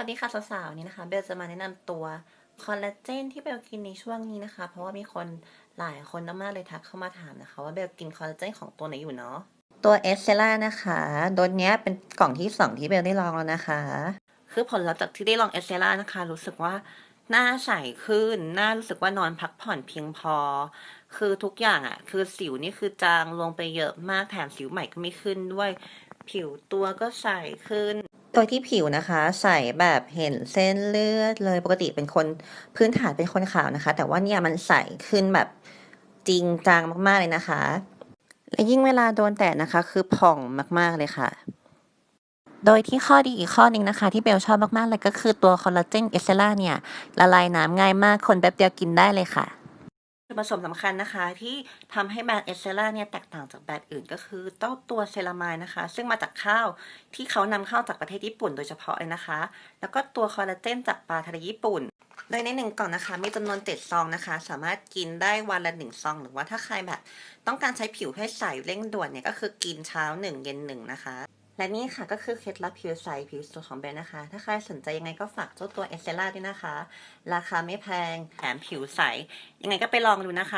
วัสดีค่ะสาวๆนนี้นะคะเบลจะมาแนะนำตัวคอลลาเจนที่เบลกินในช่วงนี้นะคะ เพราะว่ามีคนหลายคนมากๆเลยทักเข้ามาถามนะคะ ว่าเบลกินคอลลาเจนของตัวไหนอยู่เนาะตัวเอสเซล่านะคะโดนเนี้ยเป็นกล่องที่สองที่เบลได้ลองแล้วนะคะ คือผลลัพธ์จากที่ได้ลองเอสเซล่านะคะ รู้สึกว่าหน้าใสขึ้น หน้ารู้สึกว่านอนพักผ่อนเพียงพอ คือทุกอย่างอะ่ะ คือสิวนี่คือจางลงไปเยอะมากแถมสิวใหม่ก็ไม่ขึ้นด้วย ผิวตัวก็ใสขึ้น โดยที่ผิวนะคะ ใสแบบเห็นเส้นเลือดเลยปกติเป็นคนพื้นฐานเป็นคนขาวนะคะ แต่ว่าเนี่ยมันใสขึ้นแบบจริงจังมากๆเลยนะคะ และยิ่งเวลาโดนแดดนะคะ คือผ่องมากๆเลยค่ะ โดยที่ข้อดีอีกข้อหนึ่งนะคะ ที่เบลชอบมากๆเลยก็คือตัวคอลลาเจนเอสเซล่าเนี่ยละลายน้ำง่ายมากคนแป๊บเดียวกินได้เลยค่ะ วนผสมสำคัญนะคะ ที่ทำให้แบรนด์เอสเซล่าเนี่ยแตกต่างจากแบรนด์อื่นก็คือเต้าตัวเซรามายนะคะ ซึ่งมาจากข้าวที่เขานำเข้าจากประเทศญี่ปุ่นโดยเฉพาะเลยนะคะ แล้วก็ตัวคอลลาเจนจากปลาทะเลญี่ปุ่น โดยในหนึ่งกล่องนะคะ มีจำนวนเจ็ดซองนะคะ สามารถกินได้วันละหนึ่งซอง หรือว่าถ้าใครแบบ ต้องการใช้ผิวให้ใสเร่งด่วนเนี่ยก็คือกินเช้าหนึ่งเย็นหนึ่งนะคะ และนี่ค่ะก็คือเคล็ดลับผิวใสผิวสวยของเบนนะคะ ถ้าใครสนใจยังไงก็ฝากเจ้าตัวเอสเซล่าด้วยนะคะ ราคาไม่แพงแถมผิวใส ยังไงก็ไปลองดูนะคะ